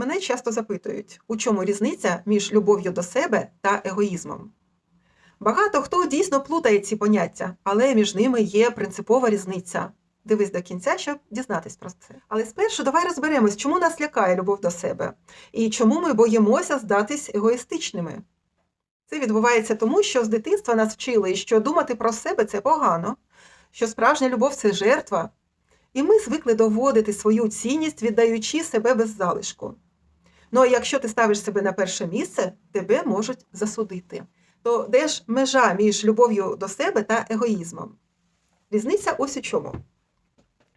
Мене часто запитують, у чому різниця між любов'ю до себе та егоїзмом. Багато хто дійсно плутає ці поняття, але між ними є принципова різниця. Дивись до кінця, щоб дізнатись про це. Але спершу давай розберемось, чому нас лякає любов до себе і чому ми боїмося здатись егоїстичними. Це відбувається тому, що з дитинства нас вчили, що думати про себе це погано, що справжня любов це жертва, і ми звикли доводити свою цінність, віддаючи себе без залишку. Ну а якщо ти ставиш себе на перше місце, тебе можуть засудити. То де ж межа між любов'ю до себе та егоїзмом? Різниця ось у чому.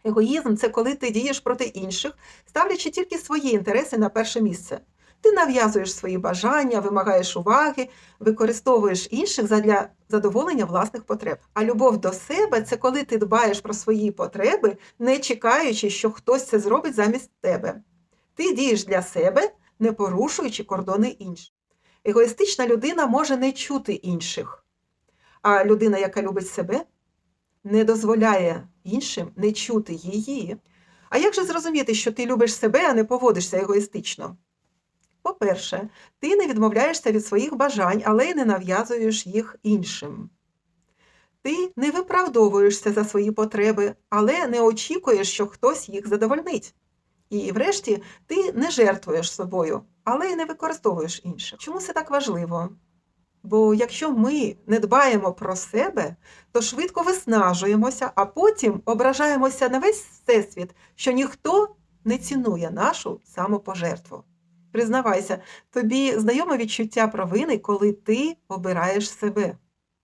Егоїзм це коли ти дієш проти інших, ставлячи тільки свої інтереси на перше місце. Ти нав'язуєш свої бажання, вимагаєш уваги, використовуєш інших задля задоволення власних потреб. А любов до себе це коли ти дбаєш про свої потреби, не чекаючи, що хтось це зробить замість тебе. Ти дієш для себе, не порушуючи кордони інших. Егоїстична людина може не чути інших, а людина, яка любить себе, не дозволяє іншим не чути її. А як же зрозуміти, що ти любиш себе, а не поводишся егоїстично? По-перше, ти не відмовляєшся від своїх бажань, але й не нав'язуєш їх іншим. Ти не виправдовуєшся за свої потреби, але не очікуєш, що хтось їх задовольнить. І врешті ти не жертвуєш собою, але й не використовуєш інших. Чому це так важливо? Бо якщо ми не дбаємо про себе, то швидко виснажуємося, а потім ображаємося на весь всесвіт, що ніхто не цінує нашу самопожертву. Признавайся, тобі знайоме відчуття провини, коли ти обираєш себе.